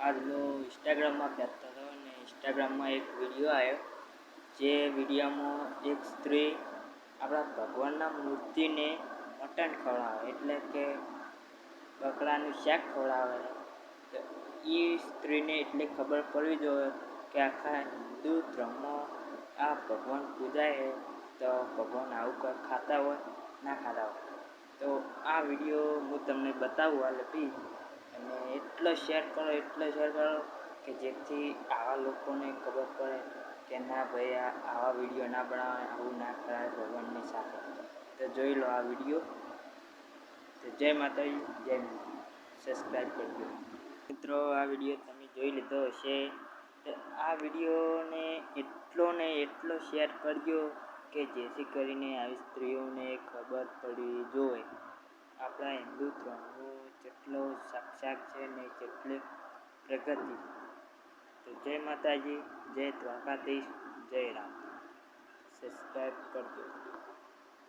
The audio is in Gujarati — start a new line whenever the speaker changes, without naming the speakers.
આજનો ઇન્સ્ટાગ્રામમાં બેસતો હતો અને ઇન્સ્ટાગ્રામમાં એક વીડિયો આવ્યો, જે વિડીયોમાં એક સ્ત્રી આપણા ભગવાનના મૂર્તિને મટન ખવડાવે, એટલે કે બકરાનું શાક ખવડાવે. તો એ સ્ત્રીને એટલી ખબર પડવી જોઈએ કે આખા હિન્દુ ધર્મમાં આ ભગવાન પૂજાય છે, તો ભગવાન આવું ખાતા હોય, ના ખાતા હોય. તો આ વીડિયો હું તમને બતાવું, હાલ પ્લીઝ અને એટલો શેર કરો, એટલો શેર કરો કે જેથી આવા લોકોને ખબર પડે કે ના ભાઈ, આ આવા વીડિયો ના બનાવે, આવું ના કરાય ભગવાનની સાથે. તો જોઈ લો આ વીડિયો. તો જય માતાજી, જય સબસ્ક્રાઈબ કરજો મિત્રો, આ વીડિયો તમે જોઈ લીધો હશે. તો આ વિડીયોને એટલો ને એટલો શેર કરજો કે જેથી કરીને આવી સ્ત્રીઓને ખબર પડવી જોઈએ આપણા હિન્દુ જેટલો સાક્ષાત છે ને જેટલી પ્રગતિ. તો જય માતાજી, જય દ્વારકાધીશ, જય રામ. સબસ્ક્રાઈબ કરજો.